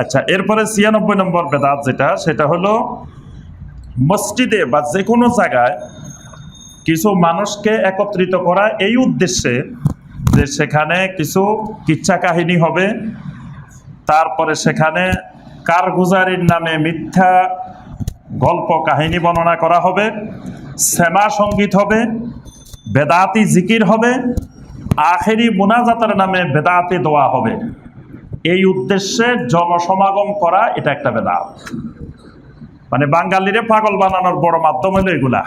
আচ্ছা এরপরে ছিয়ানব্বই নম্বর বেদাত যেটা, সেটা হলো মসজিদে বা যে কোনো জায়গায় কিছু মানুষকে একত্রিত করা এই উদ্দেশ্যে যে সেখানে কিছু কিচ্ছা কাহিনী হবে, তারপরে সেখানে কারগুজারির নামে মিথ্যা গল্প কাহিনী বর্ণনা করা হবে, শ্যামা সংগীত হবে, বেদাতি জিকির হবে, আখেরি মুনাজাতের নামে বেদাতি দোয়া হবে। এই উদ্দেশ্যে জনসমাগম করা এটা একটা বেদাত। মানে বাঙালিরে পাগল বানানোর বড় মাধ্যম হলো এগুলা।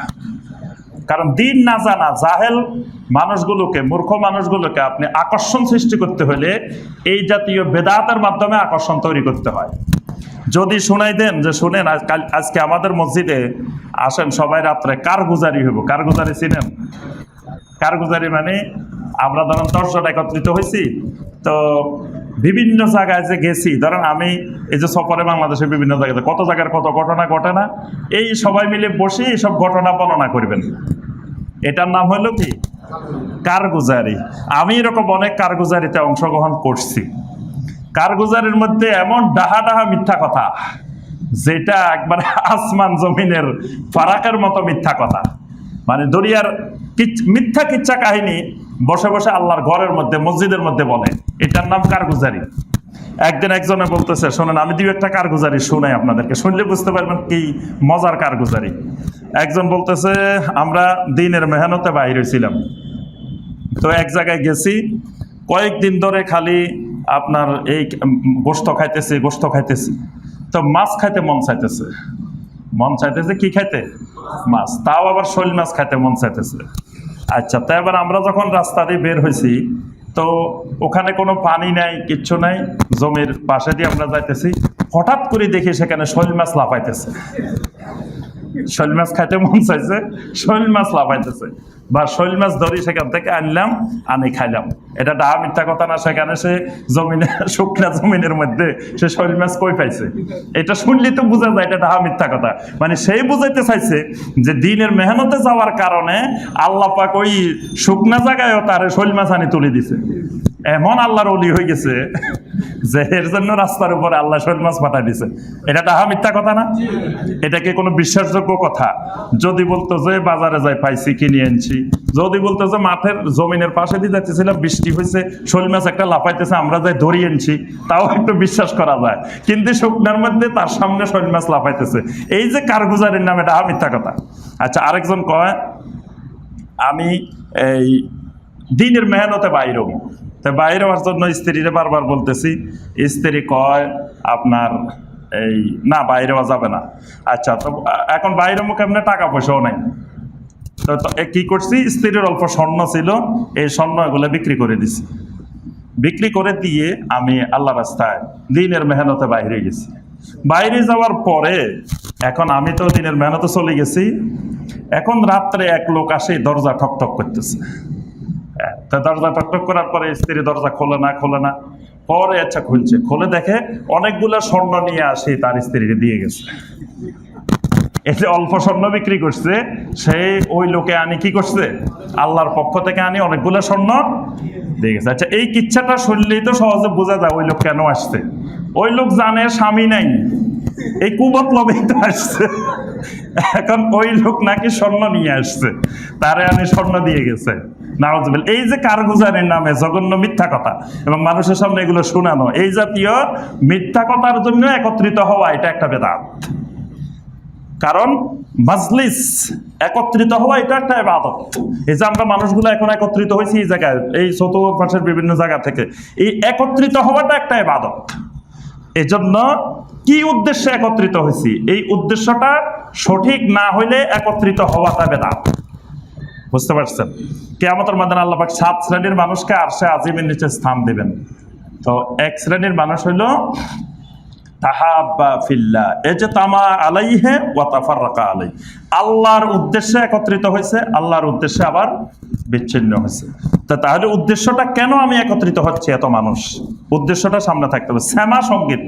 কারণ দিন না জানা জাহেল মানুষগুলোকে, মূর্খ মানুষগুলোকে আপনি আকর্ষণ সৃষ্টি করতে হলে এই জাতীয় বেদাতের মাধ্যমে আকর্ষণ তৈরি করতে হয়। যদি শুনাই দেন যে শুনেন আজকে আমাদের মসজিদে আসেন সবাই রাত্রে কারগুজারি হইব? কারগুজারি চিনেন? কারগুজারি মানে আমরা ধরেন দশজন একত্রিত হয়েছি তো বিভিন্ন জায়গায় যে গেছি, ধরেন আমি এই যে সফরে বাংলাদেশের বিভিন্ন জায়গাতে, কত জায়গার কত ঘটনা ঘটে না, এই সবাই মিলে বসে এইসব ঘটনা বর্ণনা করবেন। এটার নাম হলো কি? কারগুজারি। আমি এরকম অনেক কারগুজারিতে অংশগ্রহণ করছি। কারগুজারির মধ্যে এমন ডাহা ডাহা মিথ্যা কথা, যেটা একবার আসমান জমিনের ফারাকের মতো মিথ্যা কথা। মানে দরিয়ার মিথ্যা কিচ্ছা কাহিনী বসে বসে আল্লাহর ঘরের মধ্যে, মসজিদের মধ্যে বলে। এটার নাম কারগুজারি একদিন একজনে বলতেছে, শোনেন, আমি দুই একটা কারগুজারি শোনাই আপনাদেরকে। শুনলে বুঝতে পারবেন কি মজার কারগুজারি একজন বলতেছে, আমরা দিনের মেহনতে বাইরে হয়েছিলাম। তো এক জায়গায় গেছি, কয়েকদিন ধরে খালি আপনার এই গোস্ত খাইতেছি গোস্ত খাইতেছি। তো মাছ খাইতে মন চাইতেছে। মন চাইতেছে কি খাইতে? মাছ। তাও আবার শৈল মাছ খাইতে মন চাইতেছে। আচ্ছা তো এবার আমরা যখন রাস্তা দিয়ে বের হয়েছি, তো ওখানে কোনো পানি নাই, কিচ্ছু নাই, জমির পাশে দিয়ে আমরা যাইতেছি। হঠাৎ করে দেখি সেখানে শৈল মাছ লাফাইতেছে। শৈল মাছ খাইতে মন চাইছে, শৈল মাছ লাফাইতেছে। বা শৈল মাছ ধরি সেখান থেকে আনলাম, আনি খাইলাম। এটা ডাহা মিথ্যা কথা না, সেখানে সে জমিনে, শুকনা জমিনের মধ্যে সে শৈল মাছ কই পাইছে? এটা শুনলে তো বোঝা যায় এটা ডাহা মিথ্যা কথা। মানে সেই বুঝাইতে চাইছে যে দিনের মেহনতে যাওয়ার কারণে আল্লাহ পাক ওই শুকনা জায়গায়ও তার শৈল মাছ আনি তুলে দিছে। এমন আল্লাহর অলি হয়ে গেছে যে এর জন্য রাস্তার উপরে আল্লাহ শৈল মাছ পাঠাই দিছে। এটা ডাহা মিথ্যা কথা না? এটা কি কোনো বিশ্বাসযোগ্য কথা? যদি বলতো যে বাজারে যাই পাইছি, কিনে আনছি যদি বলতেছে মাঠের জমিনের পাশে দিয়ে যাচ্ছিলাম বৃষ্টি হয়েছে শৈল মাছ একটা লাফাইতেছে, আমরা যাই ধরি আনছি, তাও একটু বিশ্বাস করা যায়। কিন্তু শুকনার মধ্যে তার সামনে শৈল মাছ লাফাইতেছে। এই যে কারগুজারির নাম, এটা মিথ্যা কথা। আচ্ছা আরেকজন কয়, আমি এই দিনের মেহনতে বাইর তো বাইরে হওয়ার জন্য স্ত্রীরে বারবার বলতেছি, স্ত্রী কয়, আপনার এই, না, বাইরে হওয়া যাবে না। আচ্ছা তো এখন বাইরে মুখে এমনি টাকা পয়সাও নাই। কি করছি? স্ত্রীর অল্প স্বর্ণ ছিল, এই স্বর্ণ এগুলো বিক্রি করে দিছি। বিক্রি করে দিয়ে আমি আল্লাহ রাস্তায় দিনের মেহনতে বাইরে গেছি। বাইরে যাওয়ার পরে এখন আমি তো দিনের মেহনতে চলে গেছি। এখন রাত্রে এক লোক আসে, দরজা ঠকঠক করতেছে। তা দরজা টকটক করার পরে স্ত্রী দরজা খোলে না খোলে না। পরে আচ্ছা খুলছে। খুলে দেখে অনেকগুলো স্বর্ণ নিয়ে আসে, তার স্ত্রীকে দিয়ে গেছে। যে অল্প স্বর্ণ বিক্রি করছে, সেই ওই লোকে আনি কি করছে? আল্লাহর পক্ষ থেকে আনি অনেকগুলো স্বর্ণ দিয়ে গেছে। আচ্ছা এই কিচ্ছাটা শুনলেই তো সহজে বোঝা যায় ওই লোক কেন আসছে। ওই লোক জানে স্বামী নাই। এই কুমতলবেই তো আসছে। এখন ওই লোক নাকি স্বর্ণ নিয়ে আসছে। তারে আনি স্বর্ণ দিয়ে গেছে। নাওয়াজবিল এই যে কারগুজারের নামে জঘন্য মিথ্যা কথা, এবং মানুষের সামনে এগুলো শোনানো, এই জাতীয় মিথ্যা কথার জন্য একত্রিত হওয়া, এটা একটা বেদাত। কারণ মাজলিস একত্রিত হওয়া এটা একটা ইবাদত। এই যে আমরা মানুষগুলো এখন একত্রিত হয়েছি এই জায়গায়, এই চতুর্পাশের বিভিন্ন জায়গা থেকে, এই একত্রিত হওয়াটা একটা ইবাদত। এজন্য কি উদ্দেশ্যে একত্রিত হয়েছি? এই উদ্দেশ্যটা সঠিক না হইলে একত্রিত হওয়াটা বেদাত বুঝতে পারছেন? কেয়ামতের মাদান আল্লাহ সাত শ্রেণির মানুষকে আর সে আজিমের নিচে স্থান দেবেন। তো এক শ্রেণির মানুষ হইল তাহাব্বা ফিল্লা এ যে তামা আলাইহে ওয়া আলাই আল্লাহর উদ্দেশ্যে একত্রিত হয়েছে, আল্লাহর উদ্দেশ্যে আবার বিচ্ছিন্ন হয়েছে। তা তাহলে উদ্দেশ্যটা কেন আমি একত্রিত হচ্ছি এত মানুষ? উদ্দেশ্যটা সামনে থাকতে হবে। শ্যামা সংগীত।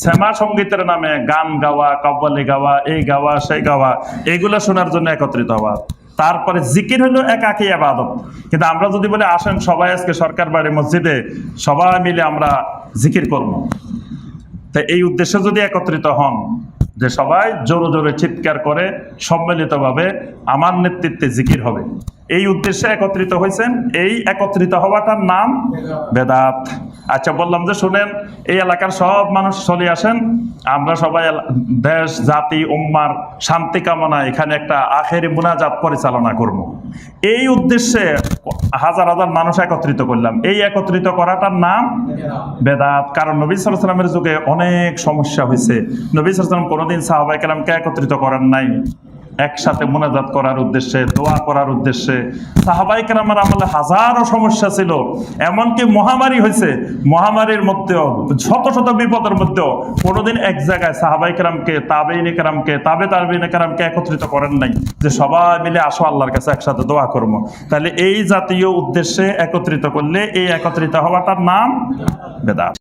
শ্যামা সঙ্গীতের নামে গান গাওয়া, কব্বালি গাওয়া, এই গাওয়া, সেই গাওয়া এইগুলো শোনার জন্য একত্রিত হওয়া। তারপরে জিকির হলো একাকি আবাদত। কিন্তু আমরা যদি বলে, আসেন সবাই আজকে সরকার বাড়ি মসজিদে, সবাই মিলে আমরা জিকির করব। তা এই উদ্দেশ্যে যদি একত্রিত হন যে সবাই জোরে জোরে চিৎকার করে সম্মিলিতভাবে আমার নেতৃত্বে জিকির হবে। এই উদ্দেশ্যে একত্রিত হয়েছেন। এই একত্রিত হওয়াটার নাম বেদাত। আচ্ছা বললাম যে শুনেন, এই এলাকার সব মানুষ চলে আসেন। আমরা সবাই দেশ, জাতি, উম্মার শান্তি কামনা এখানে একটা আখের মুনাজাত পরিচালনা করব। এই উদ্দেশ্যে হাজার হাজার মানুষ একত্রিত করলাম। এই একত্রিত করাটার নাম বেদাত। কারণ নবী সাল্লামের যুগে অনেক সমস্যা হয়েছে। নবী সাল্লাম কোনোদিন সাহাবাই কালামকে একত্রিত করার নাই। একসাথে মোনাজাত করার উদ্দেশ্যে, দোয়া করার উদ্দেশ্যে। সাহাবাই কালামের আমলে হাজারো সমস্যা ছিল। এমনকি মহামারী হয়েছে, মহামারীর মধ্যেও, শত শত বিপদের মধ্যেও। কোনোদিন এক জায়গায় সাহাবাই কালামকে তাবেইন কালামকে তাবে তাবেইন কালামকে একত্রিত করেন নাই যে সবাই মিলে আসো আল্লাহর কাছে একসাথে দোয়া করব। তাহলে এই জাতীয় উদ্দেশ্যে একত্রিত করলে এই একত্রিত হওয়াটার নাম বেদাত।